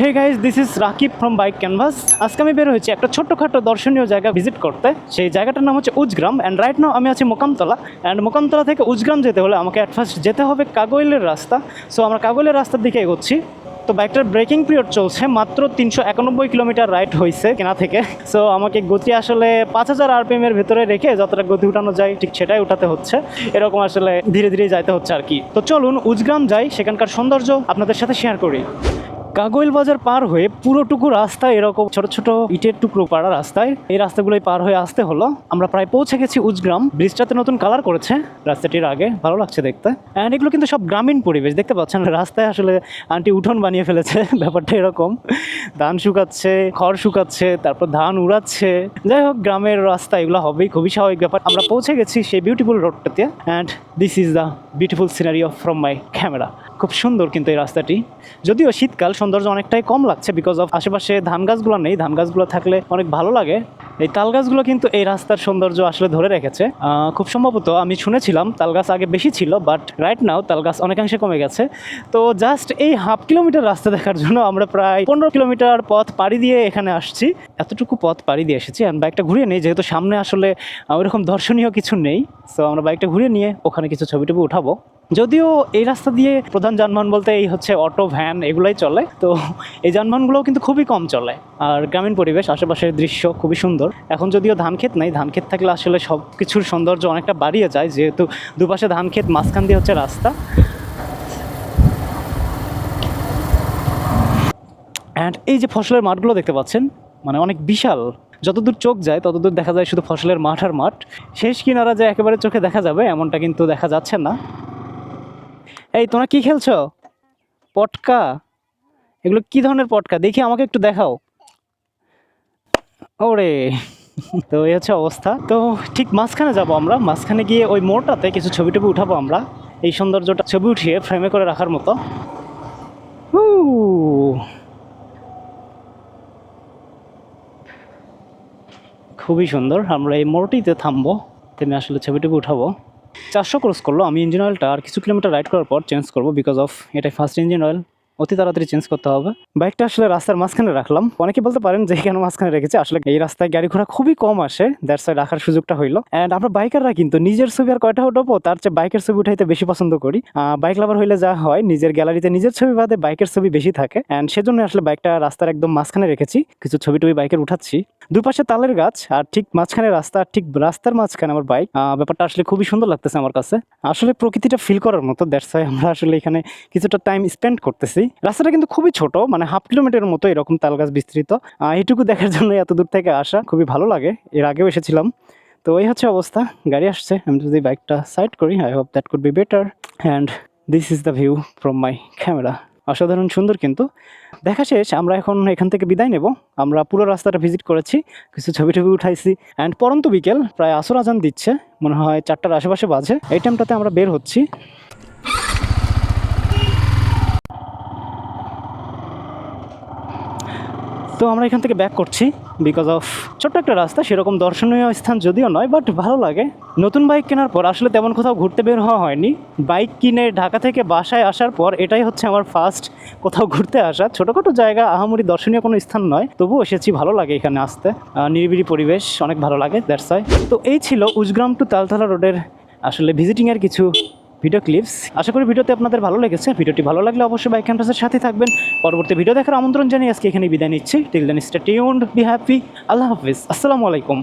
Hey guys this is Rakib from Bike Canvas আজকে আমি বের হয়েছি একটা ছোট্টখাটো দর্শনীয় জায়গা ভিজিট করতে। সেই জায়গাটার নাম হচ্ছে উজগ্রাম অ্যান্ড রাইট নাও আমি আছি মোকামতলা অ্যান্ড মোকামতলা থেকে উজগ্রাম যেতে হলে আমাকে অ্যাট ফার্স্ট যেতে হবে কাগৈলের রাস্তা। সো আমরা কাগৈলের রাস্তার দিকে এগোচ্ছি। তো বাইকটার ব্রেকিং পিরিয়ড চলছে, মাত্র তিনশো একানব্বই কিলোমিটার রাইড হয়েছে কেনা থেকে। সো আমাকে গতি আসলে পাঁচ হাজার আরপিএম এর ভেতরে রেখে যতটা গতি উঠানো যায়, ঠিক সেটাই উঠাতে হচ্ছে। এরকম আসলে ধীরে ধীরে যাইতে হচ্ছে আর কি। তো চলুন উজগ্রাম যাই, সেখানকার সৌন্দর্য আপনাদের সাথে শেয়ার করি। কাগৈল বাজার পার হয়ে পুরোটুকু রাস্তা এরকম ছোট ছোট ইটের টুকরো পাড়া রাস্তায় এই রাস্তাগুলোই পার হয়ে আসতে হলো। আমরা প্রায় পৌঁছে গেছি উজগ্রাম। ব্রিজটাতে নতুন কালার করেছে। রাস্তাটির আগে ভালো লাগছে দেখতে। অ্যান্ড এগুলো কিন্তু সব গ্রামীণ পরিবেশ, দেখতে পাচ্ছেন? রাস্তায় আসলে আন্টি উঠোন বানিয়ে ফেলেছে। ব্যাপারটা এরকম। ধান শুকাচ্ছে, খড় শুকাচ্ছে, তারপর ধান উড়াচ্ছে। যাই হোক, গ্রামের রাস্তা এগুলো হবেই, খুবই স্বাভাবিক ব্যাপার। আমরা পৌঁছে গেছি সেই beautiful রোডটাতে and this is the beautiful scenery of from my camera খুব সুন্দর কিন্তু এই রাস্তাটি। যদিও শীতকাল, সৌন্দর্য অনেকটাই কম লাগছে বিকজ অফ আশেপাশে ধান গাছগুলো নেই। ধান গাছগুলো থাকলে অনেক ভালো লাগে। এই তাল গাছগুলো কিন্তু এই রাস্তার সৌন্দর্য আসলে ধরে রেখেছে। খুব সম্ভবত আমি শুনেছিলাম তাল গাছ আগে বেশি ছিল বাট রাইট নাও তাল গাছ অনেকাংশে কমে গেছে। তো জাস্ট এই হাফ কিলোমিটার রাস্তা দেখার জন্য আমরা প্রায় পনেরো কিলোমিটার পথ পাড়ি দিয়ে এখানে আসছি। এতটুকু পথ পাড়ি দিয়ে এসেছি আর বাইকটা ঘুরিয়ে নেই, যেহেতু সামনে আসলে ওইরকম দর্শনীয় কিছু নেই। সো আমরা বাইকটা ঘুরিয়ে নিয়ে ওখানে কিছু ছবি উঠাবো। যদিও এই রাস্তা দিয়ে প্রধান যানবাহন বলতে এই হচ্ছে অটো, ভ্যান এগুলাই চলে। তো এই যানবাহনগুলোও কিন্তু খুবই কম চলে। আর গ্রামীণ পরিবেশ, আশেপাশের দৃশ্য খুবই সুন্দর। এখন যদিও ধান ক্ষেত নাই ধান ক্ষেত থাকলে আসলে সব কিছুর সৌন্দর্য অনেকটা বাড়িয়ে যায়, যেহেতু দুপাশে ধান ক্ষেত মাঝখান দিয়ে হচ্ছে রাস্তা। অ্যান্ড এই যে ফসলের মাঠগুলো দেখতে পাচ্ছেন মানে অনেক বিশাল। যতদূর চোখ যায়, ততদূর দেখা যায় শুধু ফসলের মাঠ আর মাঠ। শেষ কিনারা যে একেবারে চোখে দেখা যাবে, এমনটা কিন্তু দেখা যাচ্ছে না। এই, তোমরা কি খেলছো? পটকা? এগুলো কি ধরনের পটকা? দেখি আমাকে একটু দেখাও। ওরে, তো এই হচ্ছে অবস্থা। তো ঠিক মাঝখানে যাব আমরা। মাঝখানে গিয়ে ওই মোড়টাতে কিছু ছবি টবি উঠাবো আমরা। এই সৌন্দর্যটা ছবি উঠিয়ে ফ্রেমে করে রাখার মতো। খুবই সুন্দর। আমরা এই মোড়টিতে থামবো। থেমে আসলে ছবিটুকু উঠাবো। চারশো ক্রস করল। আমি ইঞ্জিন অয়েলটা আর কিছু কিলোমিটার রাইড করার পর চেঞ্জ করব বিকজ অফ এটাই ফার্স্ট ইঞ্জিন অয়েল অতি তাড়াতাড়ি চেঞ্জ করতে হবে। বাইকটা আসলে রাস্তার মাঝখানে রাখলাম। অনেকে বলতে পারেন যে কেন মাঝখানে রেখেছি। আসলে এই রাস্তায় গাড়ি ঘোড়া খুবই কম আসে। দ্যাটস ওয়াই রাখার সুযোগটা হইল। অ্যান্ড আমরা বাইকাররা কিন্তু নিজের ছবি আর কয়টা উঠাবো, তার চেয়ে বাইকের ছবি উঠাইতে বেশি পছন্দ করি। বাইক লাভার হইলে যা হয়, নিজের গ্যালারিতে নিজের ছবি বাদে বাইকের ছবি বেশি থাকে। অ্যান্ড সেজন্য আসলে বাইকটা রাস্তার একদম মাঝখানে রেখেছি। কিছু ছবি টবি বাইকের উঠাচ্ছি। দুপাশে তালের গাছ, আর ঠিক মাঝখানে রাস্তা, আর ঠিক রাস্তার মাঝখানে আমার বাইক ব্যাপারটা আসলে খুবই সুন্দর লাগতেছে আমার কাছে। আসলে প্রকৃতিটা ফিল করার মতো। দ্যাটস ওয়াই আমরা আসলে এখানে কিছুটা টাইম স্পেন্ড করতেছি। রাস্তাটা কিন্তু খুবই ছোট মানে হাফ কিলোমিটারের মতো এরকম তাল গাছ বিস্তৃত। এইটুকু দেখার জন্য এত দূর থেকে আসা খুবই ভালো লাগে। এর আগেও এসেছিলাম। তো এই হচ্ছে অবস্থা, গাড়ি আসছে। আমি যদি বাইকটা সাইড করি I hope that could be better and this is the view from my camera অসাধারণ সুন্দর কিন্তু। দেখা শেষ, আমরা এখন এখান থেকে বিদায় নেব। আমরা পুরো রাস্তাটা ভিজিট করেছি, কিছু ছবি টবি উঠাইছি। অ্যান্ড পরন্ত বিকেল, প্রায় আসর আজান দিচ্ছে। মনে হয় চারটার আশেপাশে বাজে। এই টাইমটাতে আমরা বের হচ্ছি। তো আমরা এখান থেকে ব্যাক করছি বিকজ অফ ছোট্ট একটা রাস্তা, সেরকম দর্শনীয় স্থান যদিও নয় বাট ভালো লাগে। নতুন বাইক কেনার পর আসলে তেমন কোথাও ঘুরতে বের হওয়া হয়নি। বাইক কিনে ঢাকা থেকে বাসায় আসার পর এটাই হচ্ছে আমার ফার্স্ট কোথাও ঘুরতে আসা। ছোটোখাটো জায়গা, আহামরি দর্শনীয় কোনো স্থান নয়, তবুও এসেছি, ভালো লাগে এখানে আসতে। নিরিবিলি পরিবেশ, অনেক ভালো লাগে দ্যাটস ওয়াই তো এই ছিল উজগ্রাম টু তালতলা রোডের আসলে ভিজিটিংয়ের কিছু ভিডিও ক্লিপস আশা করি ভিডিওতে আপনাদের ভালো লেগেছে। ভিডিওটি ভালো লাগলে অবশ্যই বাইক ক্যাম্পাসের সাথে থাকবেন। পরবর্তী ভিডিও দেখার আমন্ত্রণ জানিয়ে আজকে এখানে বিদায় নিচ্ছি। Till then stay tuned be happy আল্লাহ হাফিজ। আসসালামু আলাইকুম।